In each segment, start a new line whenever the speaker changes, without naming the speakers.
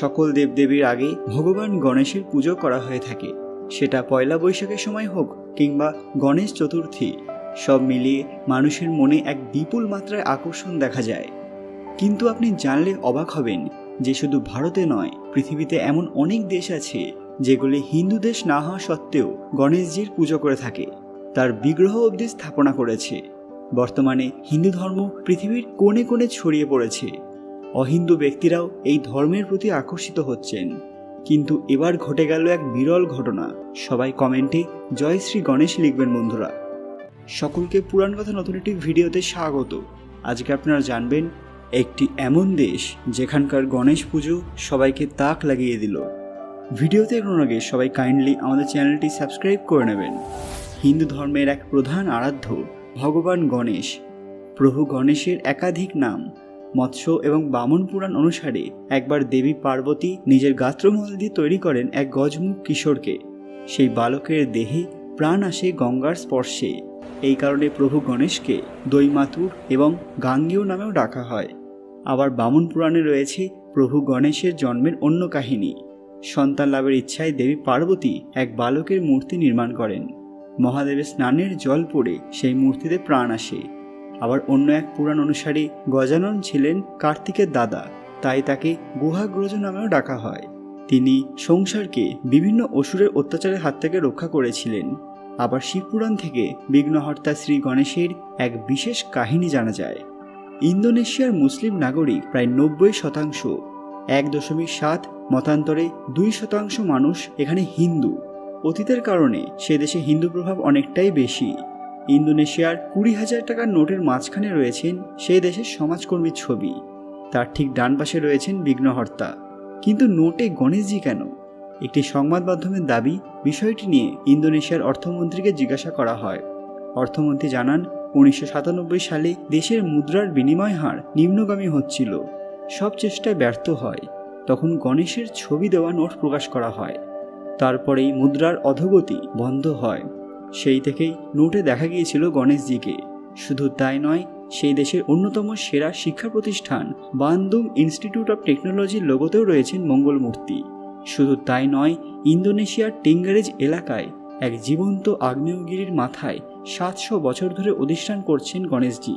সকল দেবদেবীর আগে ভগবান গণেশের পুজো করা হয়ে থাকে। সেটা পয়লা বৈশাখের সময় হোক কিংবা গণেশ চতুর্থী, সব মিলিয়ে মানুষের মনে এক বিপুল মাত্রায় আকর্ষণ দেখা যায়। কিন্তু আপনি জানলে অবাক হবেন যে শুধু ভারতে নয়, পৃথিবীতে এমন অনেক দেশ আছে যেগুলি হিন্দু দেশ না হওয়া সত্ত্বেও গণেশজির পুজো করে থাকে। তার বিগ্রহ অবধি স্থাপনা করেছে। বর্তমানে হিন্দু ধর্ম পৃথিবীর কোণে কোণে ছড়িয়ে পড়েছে। অহিন্দু ব্যক্তিরাও এই ধর্মের প্রতি আকর্ষিত হচ্ছেন। কিন্তু এবার ঘটে গেল এক বিরল ঘটনা। সবাই কমেন্টে জয় শ্রী গণেশ লিখবেন বন্ধুরা। সকলকে পুরাণ কথা নতুন একটি ভিডিওতে স্বাগত। আজকে আপনারা জানবেন, একটি এমন দেশ যেখানকার গণেশ পুজো সবাইকে তাক লাগিয়ে দিল। ভিডিওতে এগোনোর আগে সবাই কাইন্ডলি আমাদের চ্যানেলটি সাবস্ক্রাইব করে নেবেন। হিন্দু ধর্মের এক প্রধান আরাধ্য, ভগবান গণেশ। প্রভু গণেশের একাধিক নাম। মৎস্য এবং বামন পুরাণ অনুসারে একবার দেবী পার্বতী নিজের গাত্রমহল দিয়ে তৈরি করেন এক গজমুখ কিশোরকে। সেই বালকের দেহে প্রাণ আসে গঙ্গার স্পর্শে। এই কারণে প্রভু গণেশকে দৈমাতুর এবং গাঙ্গেয় নামেও ডাকা হয়। আবার বামন পুরাণে রয়েছে প্রভু গণেশের জন্মের অন্য কাহিনী। সন্তান লাভের ইচ্ছায় দেবী পার্বতী এক বালকের মূর্তি নির্মাণ করেন। মহাদেবের স্নানের জল পড়ে সেই মূর্তিতে প্রাণ আসে। আবার অন্য এক পুরাণ অনুসারে গজানন ছিলেন কার্তিকের দাদা, তাই তাকে গুহাগ্রজ নামেও ডাকা হয়। তিনি সংসারকে বিভিন্ন অসুরের অত্যাচারের হাত থেকে রক্ষা করেছিলেন। আবার শিবপুরাণ থেকে বিঘ্নহর্তা শ্রী গণেশের এক বিশেষ কাহিনী জানা যায়। ইন্দোনেশিয়ার মুসলিম নাগরিক প্রায় নব্বই শতাংশ, এক দশমিক সাত মতান্তরে দুই শতাংশ মানুষ এখানে হিন্দু। অতীতের কারণে সে দেশে হিন্দু প্রভাব অনেকটাই বেশি। ইন্দোনেশিয়ার কুড়ি হাজার টাকার নোটের মাঝখানে রয়েছেন সেই দেশের সমাজকর্মীর ছবি। তার ঠিক ডান পাশে রয়েছেন বিঘ্নহর্তা। কিন্তু নোটে গণেশজি কেন? একটি সংবাদ মাধ্যমের দাবি, বিষয়টি নিয়ে ইন্দোনেশিয়ার অর্থমন্ত্রীকে জিজ্ঞাসা করা হয়। অর্থমন্ত্রী জানান, উনিশশো সাতানব্বই সালে দেশের মুদ্রার বিনিময় হার নিম্নগামী হচ্ছিল। সব চেষ্টায় ব্যর্থ হয়। তখন গণেশের ছবি দেওয়া নোট প্রকাশ করা হয়। তারপরেই মুদ্রার অধোগতি বন্ধ হয়। সেই থেকেই নোটে দেখা গিয়েছিল গণেশজিকে। শুধু তাই নয়, সেই দেশের অন্যতম সেরা শিক্ষা প্রতিষ্ঠান বান্দুম ইনস্টিটিউট অফ টেকনোলজির লোগোতেও রয়েছেন মঙ্গলমূর্তি। শুধু তাই নয়, ইন্দোনেশিয়ার টিঙ্গারেজ এলাকায় এক জীবন্ত আগ্নেয়গিরির মাথায় সাতশো বছর ধরে অধিষ্ঠান করছেন গণেশজি।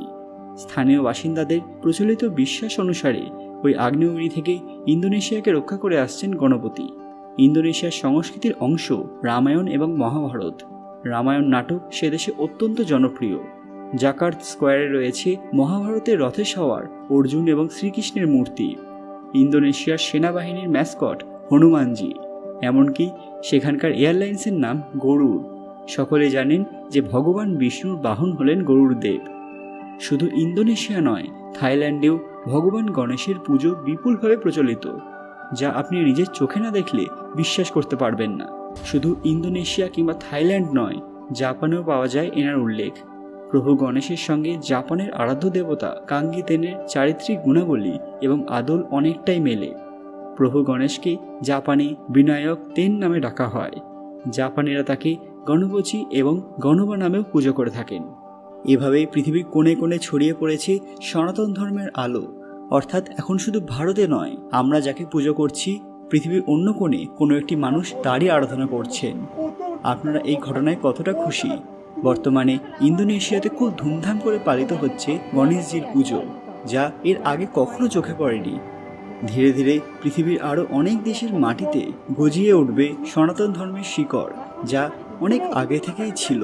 স্থানীয় বাসিন্দাদের প্রচলিত বিশ্বাস অনুসারে ওই আগ্নেয়গিরি থেকে ইন্দোনেশিয়াকে রক্ষা করে আসছেন গণপতি। ইন্দোনেশিয়ার সংস্কৃতির অংশ রামায়ণ এবং মহাভারত। রামায়ণ নাটক সে দেশে অত্যন্ত জনপ্রিয়। জাকার্ত স্কোয়ারে রয়েছে মহাভারতের রথে সওয়ার, অর্জুন এবং শ্রীকৃষ্ণের মূর্তি। ইন্দোনেশিয়ার সেনাবাহিনীর ম্যাসকট হনুমানজি। এমনকি সেখানকার এয়ারলাইন্সের নাম গরুড়। সকলে জানেন যে ভগবান বিষ্ণুর বাহন হলেন গরুড় দেব শুধু ইন্দোনেশিয়া নয়, থাইল্যান্ডেও ভগবান গণেশের পুজো বিপুলভাবে প্রচলিত, যা আপনি নিজের চোখে না দেখলে বিশ্বাস করতে পারবেন না। শুধু ইন্দোনেশিয়া কিংবা থাইল্যান্ড নয়, জাপানেও পাওয়া যায় এনার উল্লেখ। প্রভু গণেশের সঙ্গে জাপানের আরাধ্য দেবতা কাঙ্গিতেনের চারিত্রিক গুণাবলী এবং আদল অনেকটাই মেলে। প্রভু গণেশকে জাপানে বিনায়ক তেন নামে ডাকা হয়। জাপানিরা তাকে গণবচি এবং গণবা নামেও পুজো করে থাকেন। এভাবেই পৃথিবীর কোণে কোণে ছড়িয়ে পড়েছে সনাতন ধর্মের আলো। অর্থাৎ এখন শুধু ভারতে নয়, আমরা যাকে পুজো করছি পৃথিবীর অন্য কোণে কোনো একটি মানুষ তারই আরাধনা করছেন আপনারা এই ঘটনায় কতটা খুশি? বর্তমানে ইন্দোনেশিয়াতে খুব ধুমধাম করে পালিত হচ্ছে গণেশজির পুজো, যা এর আগে কখনো চোখে পড়েনি। ধীরে ধীরে পৃথিবীর আরও অনেক দেশের মাটিতে গজিয়ে উঠবে সনাতন ধর্মের শিকড়, যা অনেক আগে থেকেই ছিল।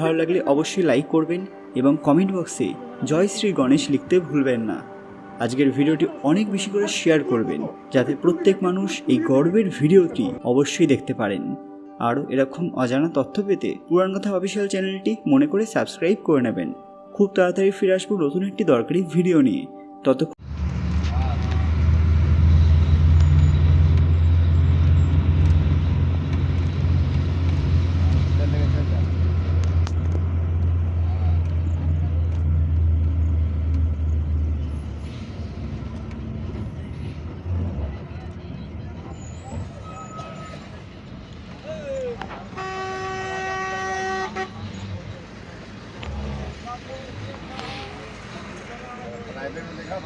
ভালো লাগলে অবশ্যই লাইক করবেন এবং কমেন্ট বক্সে জয় শ্রী গণেশ লিখতে ভুলবেন না। আজকের ভিডিওটি অনেক বেশি করে শেয়ার করবেন যাতে প্রত্যেক মানুষ এই গর্বের ভিডিওটি অবশ্যই দেখতে পারেন। আরও এরকম অজানা তথ্য পেতে পুরাণ কথা অফিসিয়াল চ্যানেলটি মনে করে সাবস্ক্রাইব করে নেবেন। খুব তাড়াতাড়ি ফিরে আসব নতুন একটি দরকারি ভিডিও নিয়ে। তত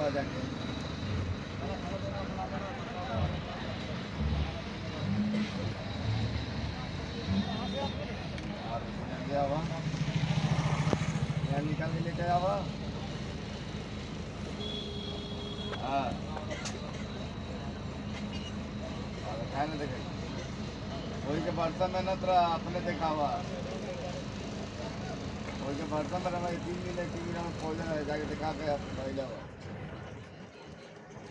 देखा जाके यहाँ निकाल के लेके आवा। हाँ। खाए ना देखे। वही के बर्तन में न तोरा अपने देखावा वही के बर्तन में रहा तीन दिन तीन दिन में खोज जाके दिखा के पहले